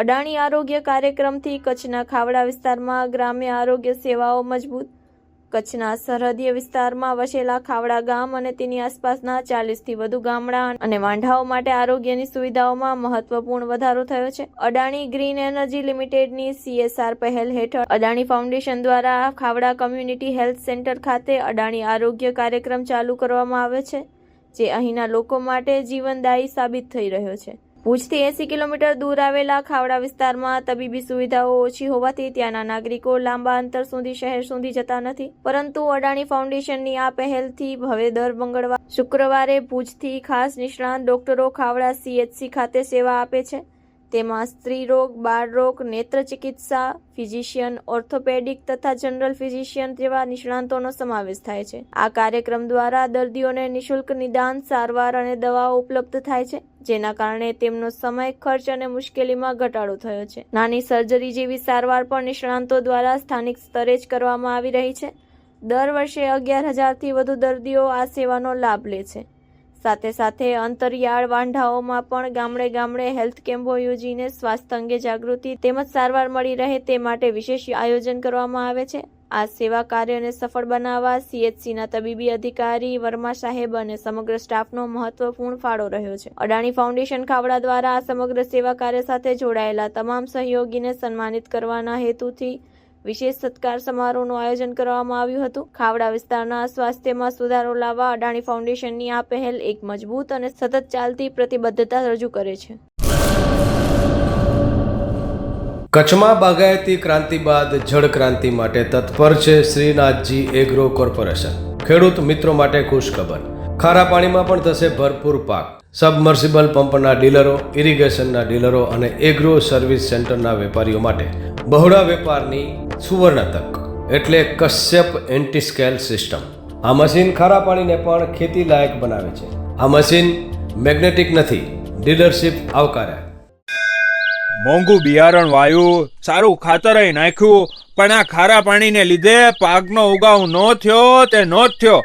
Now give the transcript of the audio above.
અડાણી આરોગ્ય કાર્યક્રમથી કચ્છના ખાવડા વિસ્તારમાં ગ્રામ્ય આરોગ્ય સેવાઓ મજબૂત. કચ્છના સરહદીય વિસ્તારમાં વસેલા ખાવડા ગામ અને તેની આસપાસના ચાલીસથી વધુ ગામડા અને વાંઢાઓ માટે આરોગ્યની સુવિધાઓમાં મહત્વપૂર્ણ વધારો થયો છે. અડાણી ગ્રીન એનર્જી લિમિટેડની સીએસઆર પહેલ હેઠળ અડાણી ફાઉન્ડેશન દ્વારા ખાવડા કમ્યુનિટી હેલ્થ સેન્ટર ખાતે અડાણી આરોગ્ય કાર્યક્રમ ચાલુ કરવામાં આવે છે, જે અહીંના લોકો માટે જીવનદાયી સાબિત થઈ રહ્યો છે. ભુજથી એસી કિલોમીટર દૂર આવેલા ખાવડા વિસ્તારમાં તબીબી સુવિધાઓ ઓછી હોવાથી ત્યાંના નાગરિકો લાંબા અંતર સુધી શહેર સુધી જતા નથી. પરંતુ અડાણી ફાઉન્ડેશનની આ પહેલથી હવે દર મંગળવાર શુક્રવારે ભુજથી ખાસ નિષ્ણાત ડોક્ટરો ખાવડા સીએચસી ખાતે સેવા આપે છે. તેમાં સ્ત્રી રોગ, બાળ રોગ નેત્ર ચિકિત્સા ફિઝિશિયન, ઓર્થોપેડિક તથા જનરલ ફિઝિશિયન જેવા નિષ્ણાંતોનો સમાવેશ થાય છે. આ કાર્યક્રમ દ્વારા દર્દીઓને નિશુલ્ક નિદાન, સારવાર અને દવાઓ ઉપલબ્ધ થાય છે, જેના કારણે તેમનો સમય, ખર્ચ અને મુશ્કેલીમાં ઘટાડો થયો છે. નાની સર્જરી જેવી સારવાર પણ નિષ્ણાંતો દ્વારા સ્થાનિક સ્તરે જ કરવામાં આવી રહી છે. દર વર્ષે અગિયાર હજારથી વધુ દર્દીઓ આ સેવાનો લાભ લે છે. સાથે સાથે અંતરિયાળ વાંઢાઓમાં પણ ગામડે ગામડે હેલ્થ કેમ્પો યોજીને સ્વાસ્થ્ય અંગે જાગૃતિ તેમજ સારવાર મળી રહે તે માટે વિશેષ આયોજન કરવામાં આવે છે. આ સેવા કાર્યને સફળ બનાવવા સીએચસીના તબીબી અધિકારી વર્મા સાહેબ અને સમગ્ર સ્ટાફનો મહત્વપૂર્ણ ફાળો રહ્યો છે. અડાણી ફાઉન્ડેશન ખાવડા દ્વારા આ સમગ્ર સેવા કાર્ય સાથે જોડાયેલા તમામ સહયોગીને સન્માનિત કરવાના હેતુથી વિશેષ સત્કાર સમારોહનું આયોજન કરવામાં આવ્યું હતું. ખાવડા વિસ્તારના સ્વાસ્થ્યમાં સુધારો લાવવા અડાણી ફાઉન્ડેશનની આ પહેલ એક મજબૂત અને સતત ચાલતી પ્રતિબદ્ધતા રજૂ કરે છે. કચ્છમાં બાગાયતી ક્રાંતિ બાદ જળ ક્રાંતિ માટે તત્પર છે શ્રીનાથજી એગ્રો કોર્પોરેશન. ખેડૂત મિત્રો માટે ખુશખબર ખારા પાણીમાં પણ થશે ભરપૂર પાક. સબમર્સિબલ પંપના ડીલરો, ઇરિગેશનના ડીલરો અને એગ્રો સર્વિસ સેન્ટરના વેપારીઓ માટે બહોળા વેપારની સુવર્ણ તક એટલે કશ્યપ એન્ટીસ્કેલ સિસ્ટમ. આ મશીન ખારા પાણીને પણ ખેતી લાયક બનાવે છે. આ મશીન મેગ્નેટિક નથી, ડીલરશીપ આવકારે. મોંઘું બિયારણ વાયું, સારું ખાતર નાખ્યું, પણ આ ખારા પાણીને લીધે પાકનો ઉગાવ ન થયો તે ન થયો.